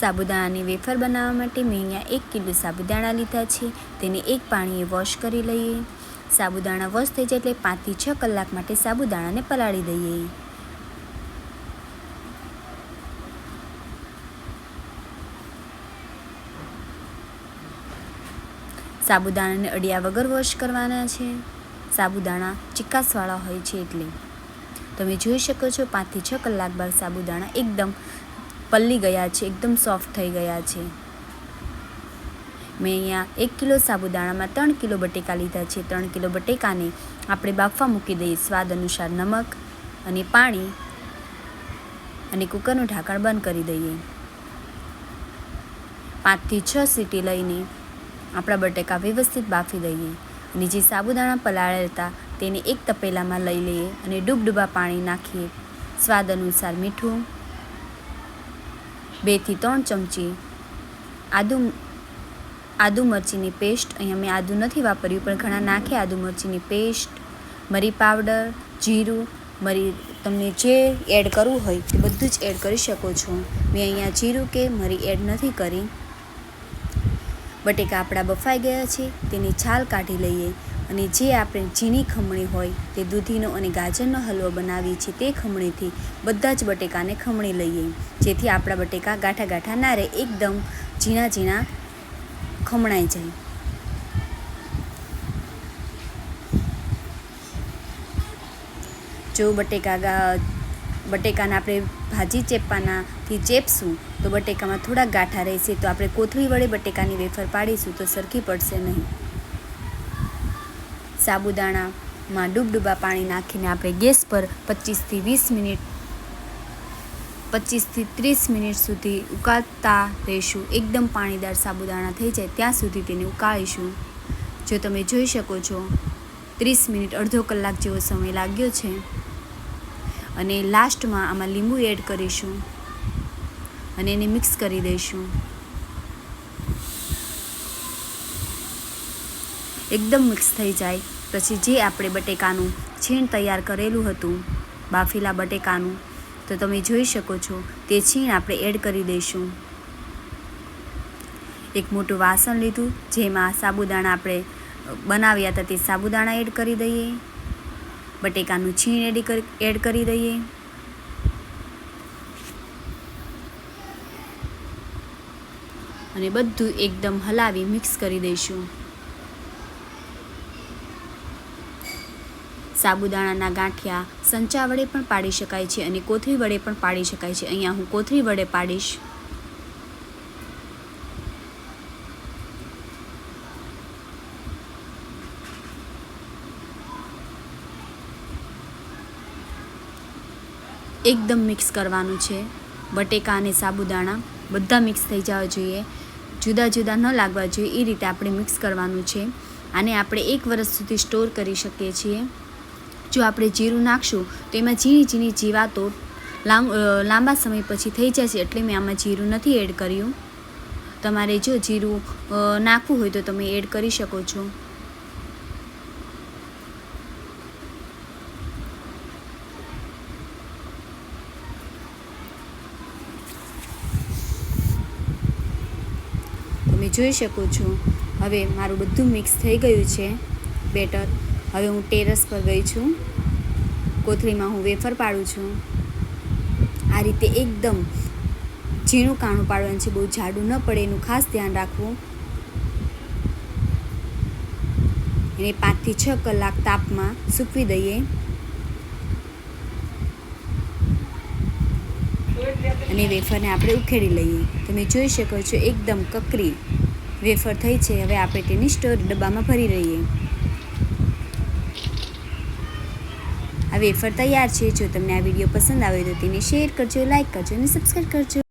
સાબુદાણાની wafer બનાવવા માટે મેં અહીંયા એક કિલો સાબુદાણા લીધા છે. તેને એક પાણીએ વોશ કરી લઈએ. સાબુદાણા વોશ થઈ જાય એટલે પાંચથી છ કલાક માટે સાબુદાણાને પલાળી દઈએ. સાબુદાણાને અડિયા વગર વોશ કરવાના છે. સાબુદાણા ચિકાસવાળા હોય છે એટલે. તમે જોઈ શકો છો, પાંચથી છ કલાક બાદ સાબુદાણા એકદમ પલ્લી ગયા છે, એકદમ સોફ્ટ થઈ ગયા છે. મેં અહીંયા એક કિલો સાબુદાણામાં ત્રણ કિલો બટેકા લીધા છે, ત્રણ કિલો બટેકાને આપણે બાફવા મૂકી દઈએ, સ્વાદ અનુસાર નમક અને પાણી અને કુકરનું ઢાંકણ બંધ કરી દઈએ. પાંચથી છ સીટી લઈને આપણા બટેકા વ્યવસ્થિત બાફી દઈએ અને જે સાબુદાણા પલાળેલા હતા તેને એક તપેલામાં લઈ લઈએ અને ડૂબડૂબા પાણી નાખીએ. સ્વાદ અનુસાર મીઠું બેથી ત્રણ ચમચી આદુ આદુ મરચીની પેસ્ટ, અહીંયા મેં આદુ નથી વાપર્યું, પણ ઘણા નાખે આદુ મરચીની પેસ્ટ, મરી પાવડર, જીરું, મરી, તમને જે એડ કરવું હોય તે બધું જ એડ કરી શકો છો. મેં અહીંયા જીરું કે મરી એડ નથી કરી. બટેકા આપણા બફાઈ ગયા છે, તેની છાલ કાઢી લઈએ. અને જે આપણે ઝીણી ખમણી હોય તે દૂધીનો અને ગાજરનો હલવો બનાવીએ છીએ તે ખમણીથી બધા જ બટેકાને ખમણી લઈએ. જેથી આપણા બટેકા ગાંઠા ગાંઠા ના રહે, એકદમ ઝીણા ઝીણા ખમણાઈ જાય. જો બટેકા બટેકાને આપણે ભાજી ચેપવાનાથી ચેપશું, તો બટેકામાં થોડા ગાંઠા રહેશે, તો આપણે કોથળી વડે બટેકાની વેફર પાડીશું, તો સરખી પડશે નહીં. સાબુદાણામાં ડૂબડૂબા પાણી નાખીને આપણે ગેસ પર પચીસથી વીસ મિનિટ પચીસથી ત્રીસ મિનિટ સુધી ઉકાળતા રહીશું. એકદમ પાણીદાર સાબુદાણા થઈ જાય ત્યાં સુધી તેને ઉકાળીશું. જો તમે જોઈ શકો છો, ત્રીસ મિનિટ અડધો કલાક જેવો સમય લાગ્યો છે અને લાસ્ટમાં આમાં લીંબુ એડ કરીશું અને એને મિક્સ કરી દઈશું. એકદમ મિક્સ થઈ જાય. પછી જે આપણે બટેકાનું છીણ તૈયાર કરેલું હતું, બાફેલા બટેકાનું, તો તમે જોઈ શકો છો, તે છીણ આપણે એડ કરી દઈશું. એક મોટું વાસણ લીધું, જેમાં સાબુદાણા આપણે બનાવ્યા હતા તે સાબુદાણા એડ કરી દઈએ. બટેકાનું છીણ એડ કરી એડ કરી દઈએ. અને બધું એકદમ હલાવી મિક્સ કરી દઈશું. સાબુદાણાના ગાંઠિયા સંચા વડે પણ પાડી શકાય છે અને કોથળી વડે પણ પાડી શકાય છે. અહીંયા હું કોથળી વડે પાડીશ. એકદમ મિક્સ કરવાનું છે. બટેકા અને સાબુદાણા બધા મિક્સ થઈ જવા જોઈએ. જુદા જુદા ન લાગવા જોઈએ. એ રીતે આપણે મિક્સ કરવાનું છે. આને આપણે એક વર્ષ સુધી સ્ટોર કરી શકીએ છીએ. જો આપણે જીરું નાખશું, તો એમાં ઝીણી ઝીણી જીવાતો લાંબા સમય પછી થઈ જશે એટલે મેં આમાં જીરું નથી એડ કર્યું. તમારે જો જીરું નાખવું હોય તો તમે એડ કરી શકો છો. તમે જોઈ શકો છો. હવે મારું બધું મિક્સ થઈ ગયું છે. બેટર. હવે હું ટેરસ પર ગઈ છું. કોથળીમાં હું વેફર પાડું છું. આ રીતે એકદમ ઝીણું કાણું પાડવાનું છે. બહુ જાડું ન પડે એનું ખાસ ધ્યાન રાખવું. એને પાંચથી છ કલાક તાપમાં સૂકવી દઈએ. અને વેફરને આપણે ઉખેડી લઈએ. તમે જોઈ શકો છો, એકદમ કકરી વેફર થઈ છે. હવે આપણે તેની સ્ટોર ડબ્બામાં ભરી રહીએ આ વેફર તૈયાર છે. જો તમને આ વીડિયો પસંદ આવે તો તેને શેર કરજો લાઇક કરજો અને સબસ્ક્રાઈબ કરજો.